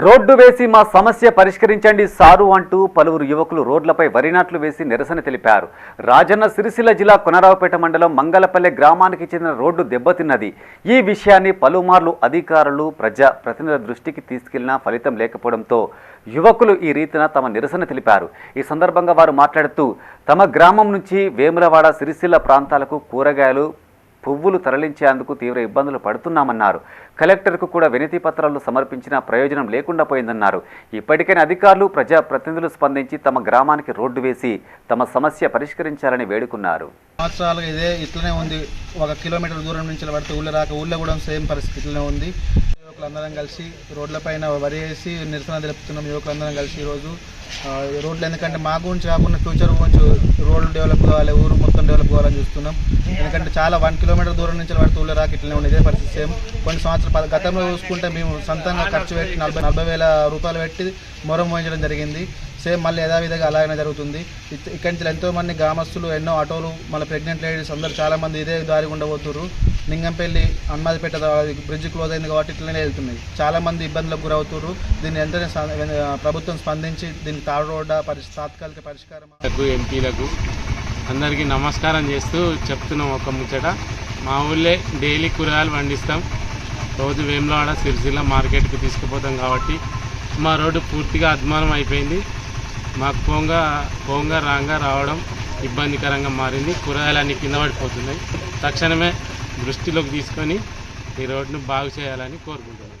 Road వేసి మా సమస్య పరిష్కరించండి సారు అంటూ పలువురు యువకులు రోడ్లపై వరినాట్లు వేసి నిరసన తెలిపారు. రాజన్న సిరిసిల్ల జిల్లా కొనరావుపేట మండలం మంగళపల్లె గ్రామానికి చెందిన రోడ్డు దెబ్బతిన్నది. ఈ విషయాన్ని పలుమార్లు అధికారులు ప్రజా ప్రతినిధుల దృష్టికి తీసుకెళ్ళినా ఫలితం లేకపోవడంతో యువకులు ఈ రీతిన తమ నిరసన తెలిపారు. ఈ సందర్భంగా వారు మాట్లాడుతూ తమ గ్రామం నుంచి వేములవాడ సిరిసిల్ల ప్రాంతాలకు కూరగాయలు పువ్వులు తరలించేందుకు తీవ్ర ఇబ్బందులు పడుతున్నామన్నారు. కలెక్టర్కు కూడా వినతి పత్రాలు సమర్పించిన ప్రయోజనం లేకుండా పోయిందన్నారు. ఇప్పటికైనా అధికారులు ప్రజాప్రతినిధులు స్పందించి తమ గ్రామానికి రోడ్డు వేసి తమ సమస్య పరిష్కరించాలని వేడుకున్నారు. సంవత్సరాలుగా ఇదే ఇట్లనే ఉంది. ఒక కిలోమీటర్ దూరం నుంచి పడితే ఊళ్ళో రాక ఊళ్ళో కూడా సేమ్ పరిస్థితి ఉంది. యువకులందరం కలిసి రోడ్లపైన వరి వేసి నిరసన తెలుపుతున్నాం. యువకులందరం కలిసి ఈరోజు రోడ్లు ఎందుకంటే మా గురించి కాకుండా ఫ్యూచర్ గురించి రోడ్లు డెవలప్ కావాలి ఊరు మొత్తం చూస్తున్నాం. ఎందుకంటే చాలా వన్ కిలోమీటర్ దూరం నుంచి వాడు తూళ్ళ రాక ఇట్లనే ఉంది ఇదే పరిస్థితి సేమ్. కొన్ని సంవత్సరాలు గతంలో చూసుకుంటే మేము సొంతంగా ఖర్చు పెట్టి నలభై నలభై వేల రూపాయలు పెట్టి మొరం మోయించడం జరిగింది. సేమ్ మళ్ళీ యథావిధిగా అలాగనే జరుగుతుంది. ఇక్కడి నుంచి ఎంతోమంది గ్రామస్తులు ఎన్నో ఆటోలు మళ్ళీ ప్రెగ్నెంట్ లేడీస్ అందరూ చాలా మంది ఇదే దారి గుండా పోతున్నారు లింగంపల్లి అన్నదిపేట బ్రిడ్జ్ క్లోజ్ అయింది కాబట్టి ఇట్లనే వెళ్తున్నాయి. చాలా మంది ఇబ్బందులకు గురవుతున్నారు దీన్ని వెంటనే ప్రభుత్వం స్పందించి దీనికి తాడు రోడ్డ పరిష్ తాత్కాలిక పరిష్కారం ఎంపీలకు అందరికీ నమస్కారం చేస్తూ చెప్తున్నాం ఒక ముచ్చట. మా ఊళ్ళే డైలీ కూరగాయలు పండిస్తాం. రోజు వేములవాడ సిరిసిల్ల మార్కెట్కి తీసుకుపోతాం కాబట్టి మా రోడ్డు పూర్తిగా అధ్మానం అయిపోయింది. మాకు పోంగా పోంగా రాంగా రావడం ఇబ్బందికరంగా మారింది. కూరగాయలన్నీ కింద పడిపోతున్నాయి. తక్షణమే దృష్టిలోకి తీసుకొని ఈ రోడ్డును బాగు చేయాలని కోరుకుంటున్నాను